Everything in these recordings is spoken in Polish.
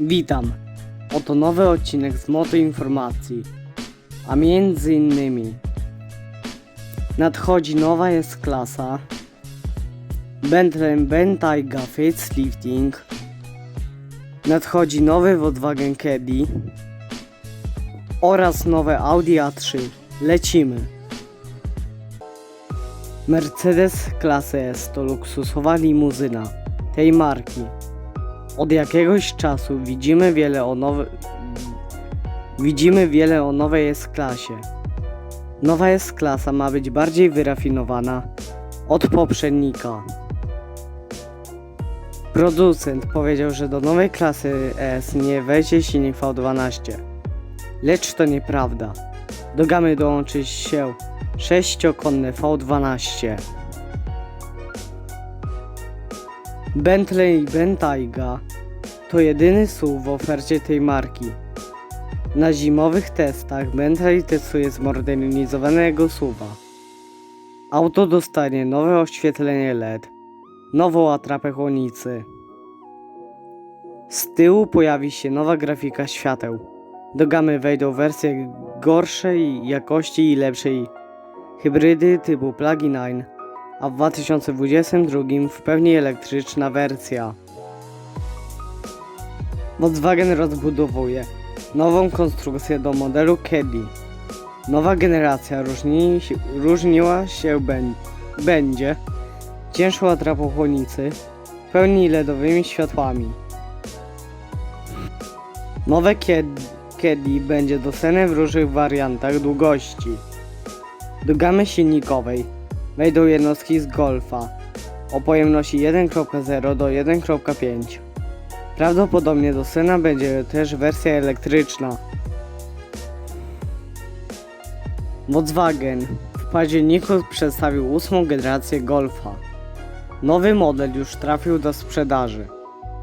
Witam. Oto nowy odcinek z Moto Informacji. A między innymi nadchodzi nowa jest klasa Bentley Bentayga Facelifting nadchodzi nowy Volkswagen Caddy oraz nowe Audi A3. Lecimy. Mercedes klasy S to luksusowa limuzyna tej marki. Od jakiegoś czasu widzimy wiele o nowe... Widzimy wiele o nowej S-klasie. Nowa S-klasa ma być bardziej wyrafinowana od poprzednika. Producent powiedział, że do nowej klasy S nie wejdzie silnik V12. Lecz to nieprawda. Do gamy dołączy się sześciokonne V12. Bentley Bentayga to jedyny SUV w ofercie tej marki. Na zimowych testach Bentley testuje zmodernizowanego SUVa. Auto dostanie nowe oświetlenie LED, nową atrapę chłodnicy. Z tyłu pojawi się nowa grafika świateł. Do gamy wejdą wersje gorszej jakości i lepszej hybrydy typu plug-in, a w 2022 w pełni elektryczna wersja. Volkswagen rozbudowuje nową konstrukcję do modelu Caddy. Nowa generacja różni, różniła się ben, będzie cięższą atrapą chłodnicy, w pełni LEDowymi światłami. Nowe Caddy będzie dostępne w różnych wariantach długości. Do gamy silnikowej wejdą jednostki z Golfa o pojemności 1.0 do 1.5. Prawdopodobnie dostępna będzie też wersja elektryczna. Volkswagen w październiku przedstawił ósmą generację Golfa. Nowy model już trafił do sprzedaży.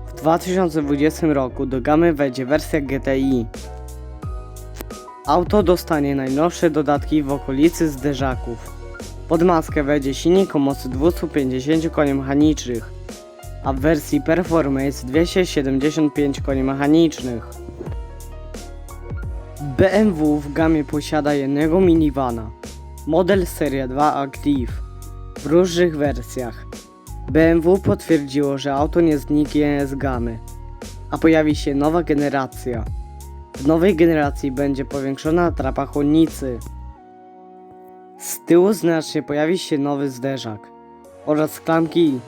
W 2020 roku do gamy wejdzie wersja GTI. Auto dostanie najnowsze dodatki w okolicy zderzaków. Pod maskę wejdzie silnik o mocy 250 koni mechanicznych, a w wersji Performance 275 koni mechanicznych. BMW w gamie posiada jednego minivana, model Seria 2 Active, w różnych wersjach. BMW potwierdziło, że auto nie zniknie z gamy, a pojawi się nowa generacja. W nowej generacji będzie powiększona atrapa chłodnicy. Z tyłu znacznie pojawi się nowy zderzak oraz klamki.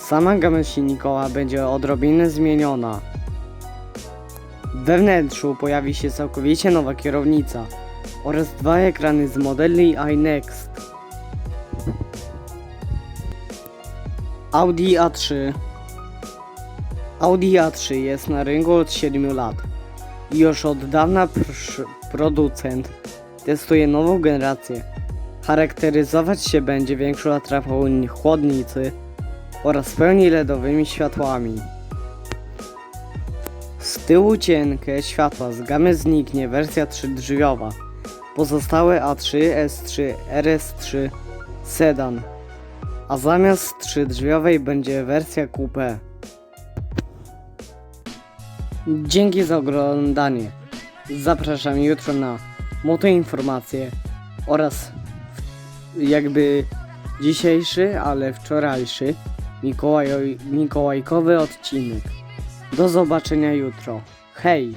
Sama gama silnikowa będzie odrobinę zmieniona. We wnętrzu pojawi się całkowicie nowa kierownica oraz dwa ekrany z modeli iNext. Audi A3 Audi A3 jest na rynku od 7 lat i już od dawna pr- producent testuje nową generację. Charakteryzować się będzie większą atrapą chłodnicy oraz pełni LEDowymi światłami. Z tyłu cienkie światła z gamy zniknie wersja 3 drzwiowa. Pozostałe A3, S3, RS3 sedan, a zamiast 3 drzwiowej będzie wersja coupe. Dzięki za oglądanie. Zapraszam jutro na motoinformacje oraz jakby dzisiejszy, ale wczorajszy Mikołaj, mikołajkowy odcinek. Do zobaczenia jutro. Hej!